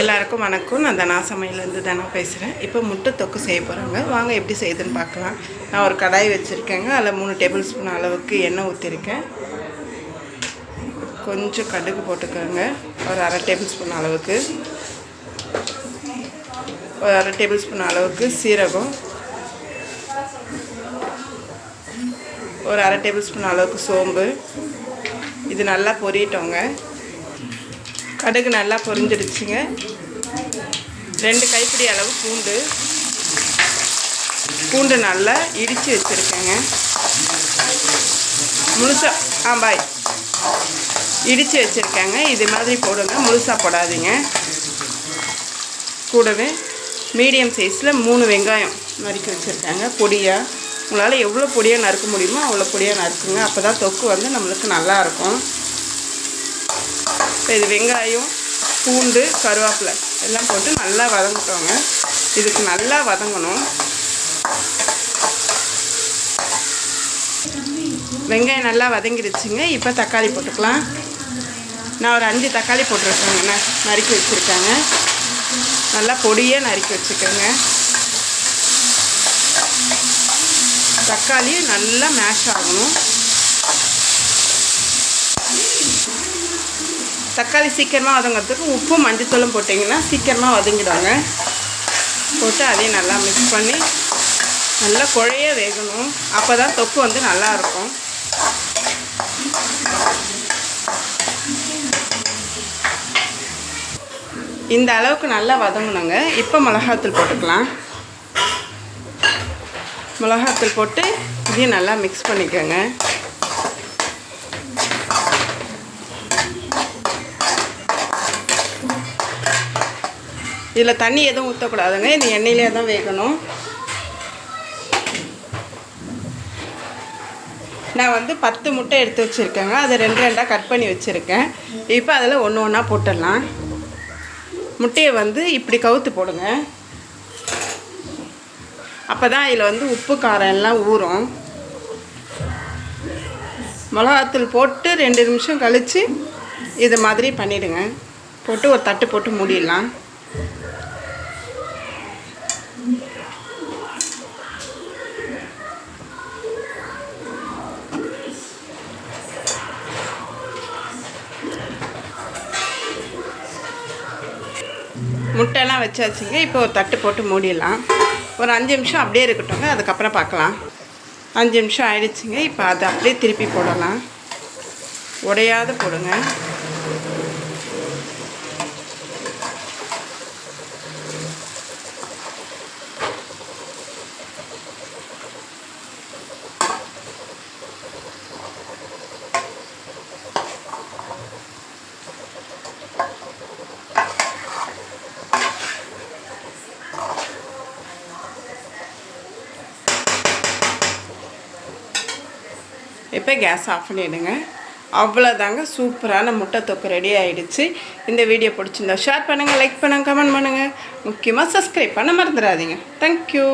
எல்லாருக்கும் வணக்கம். நான் தனா சமையலேருந்து தானே பேசுகிறேன். இப்போ முட்டை தொக்கு செய்ய போகிறாங்க. வாங்க எப்படி செய்யுதுன்னு பார்க்கலாம். நான் ஒரு கடாய் வச்சுருக்கேங்க. அதில் மூணு டேபிள் ஸ்பூன் அளவுக்கு எண்ணெய் ஊற்றிருக்கேன். கொஞ்சம் கடுகு போட்டுக்கோங்க. ஒரு அரை டேபிள் ஸ்பூன் அளவுக்கு. ஒரு அரை டேபிள் ஸ்பூன் அளவுக்கு சீரகம். ஒரு அரை டேபிள் ஸ்பூன் அளவுக்கு சோம்பு. இது நல்லா பொரியட்டோங்க. கடுகு நல்லா பொரிஞ்சிடுச்சுங்க. ரெண்டு கைப்பிடி அளவு பூண்டு. பூண்டு நல்லா இடித்து வச்சுருக்கேங்க. முழுசா ஆ பாய் இடித்து வச்சுருக்கேங்க. இது மாதிரி போடுங்க முழுசாக போடாதீங்க. கூடவே மீடியம் சைஸில் மூணு வெங்காயம் நறுக்கி வச்சுருக்காங்க. பொடியாக உங்களால் எவ்வளோ பொடியாக நறுக்க முடியுமோ அவ்வளோ பொடியாக நறுக்குங்க. அப்போ தான் தொக்கு வந்து நம்மளுக்கு நல்லாயிருக்கும் இப்போ இது வெங்காயம் பூண்டு கருவேப்பிலை எல்லாம் போட்டு நல்லா வதங்கிட்டோங்க இதுக்கு நல்லா வதங்கணும். வெங்காயம் நல்லா வதங்கிடுச்சுங்க. இப்போ தக்காளி போட்டுக்கலாம். நான் ஒரு அஞ்சு தக்காளி போட்டிருக்கேங்க. ந நறுக்கி வச்சுருக்காங்க. நல்லா பொடியாக நறுக்கி வச்சுக்கோங்க. தக்காளி நல்லா மேஷ் ஆகணும். தக்காளி சீக்கிரமாக வதங்கிறதுக்கு உப்பு மஞ்சத்தூளும் போட்டிங்கன்னா சீக்கிரமாக வதங்கிடுவாங்க. போட்டு அதையும் நல்லா மிக்ஸ் பண்ணி நல்லா குழைய வேகணும். அப்போ தான் தொக்கு வந்து நல்லாயிருக்கும் இந்த அளவுக்கு நல்லா வதங்கணுங்க. இப்போ மிளகாத்தூள் போட்டுக்கலாம். மிளகாத்தூள் போட்டு இதையும் நல்லா மிக்ஸ் பண்ணிக்கோங்க. இதில் தண்ணி எதுவும் ஊற்றக்கூடாதுங்க. இது எண்ணெயிலே தான் வேகணும். நான் வந்து பத்து முட்டை எடுத்து வச்சுருக்கேங்க. அதை ரெண்டு ரெண்டாக கட் பண்ணி வச்சுருக்கேன். இப்போ அதில் ஒன்று ஒன்றா போட்டுடலாம். முட்டையை வந்து இப்படி கவுத்து போடுங்க. அப்போ தான் இதில் வந்து உப்பு காரம் எல்லாம் ஊறும். மிளகாத்தூள் போட்டு ரெண்டு நிமிஷம் கழித்து இது மாதிரி பண்ணிவிடுங்க போட்டு ஒரு தட்டு போட்டு மூடிடலாம். முட்டைலாம் வச்சாச்சுங்க. இப்போ ஒரு தட்டு போட்டு மூடிடலாம். ஒரு அஞ்சு நிமிஷம் அப்படியே இருக்கட்டும்ங்க. அதுக்கப்புறம் பார்க்கலாம். அஞ்சு நிமிஷம் ஆயிடுச்சுங்க. இப்போ அதை அப்படியே திருப்பி போடலாம். உடையாத போடுங்க. இப்போ கேஸ் ஆஃப் பண்ணிவிடுங்க அவ்வளோதாங்க சூப்பரான முட்டை தொக்கு ரெடி ஆகிடுச்சு இந்த வீடியோ பிடிச்சிருந்தா ஷேர் பண்ணுங்கள் லைக் பண்ணுங்கள் கமெண்ட் பண்ணுங்கள் முக்கியமாக சப்ஸ்கிரைப் பண்ண மறந்துடாதீங்க. தேங்க்யூ